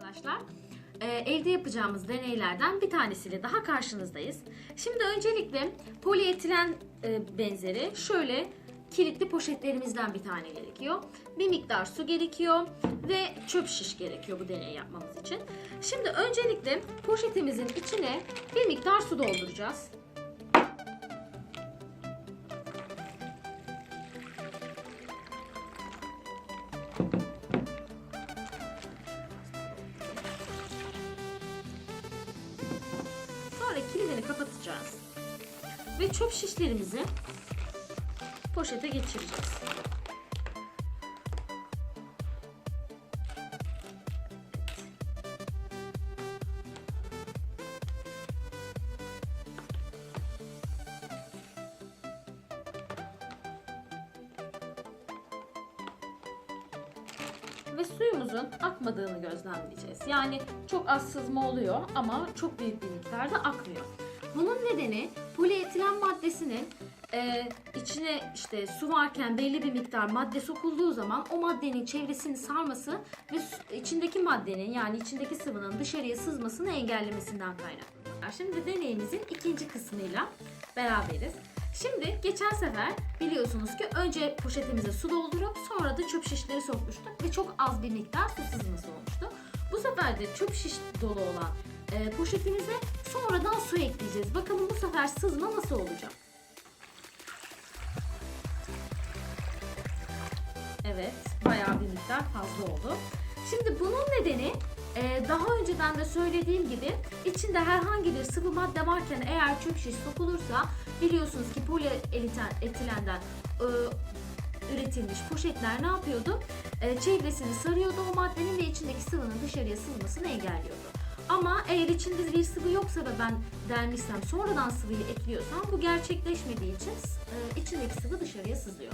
Arkadaşlar e, evde yapacağımız deneylerden bir tanesiyle daha karşınızdayız. Şimdi öncelikle polietilen e, benzeri şöyle kilitli poşetlerimizden bir tane gerekiyor. Bir miktar su gerekiyor ve çöp şiş gerekiyor bu deneyi yapmamız için. Şimdi öncelikle poşetimizin içine bir miktar su dolduracağız. Kilidini kapatacağız. Ve çöp şişlerimizi poşete geçireceğiz. ve suyumuzun akmadığını gözlemleyeceğiz. Yani çok az sızma oluyor ama çok büyük bir miktarda akmıyor. Bunun nedeni polietilen maddesinin e, içine işte su varken belli bir miktar madde sokulduğu zaman o maddenin çevresini sarması ve içindeki maddenin yani içindeki sıvının dışarıya sızmasını engellemesinden kaynaklanıyor. Şimdi deneyimizin ikinci kısmıyla beraberiz. Şimdi geçen sefer biliyorsunuz ki önce poşetimize su doldurup sonra da çöp şişleri sokmuştuk ve çok az bir miktar su sızması olmuştu. Bu sefer de çöp şiş dolu olan e, poşetimize sonradan su ekleyeceğiz. Bakalım bu sefer sızma nasıl olacak? Evet, bayağı bir miktar fazla oldu. Şimdi bunun nedeni e, daha önceden de söylediğim gibi içinde herhangi bir sıvı madde varken eğer çöp şiş sokulursa biliyorsunuz ki polietilenden e, üretilmiş poşetler ne yapıyordu? E, çevresini sarıyordu o maddenin ve içindeki sıvının dışarıya sızmasını engelliyordu. Eğer içinde bir sıvı yoksa ve ben delmişsem sonradan sıvıyı ekliyorsam bu gerçekleşmediği için e, içindeki sıvı dışarıya sızıyor.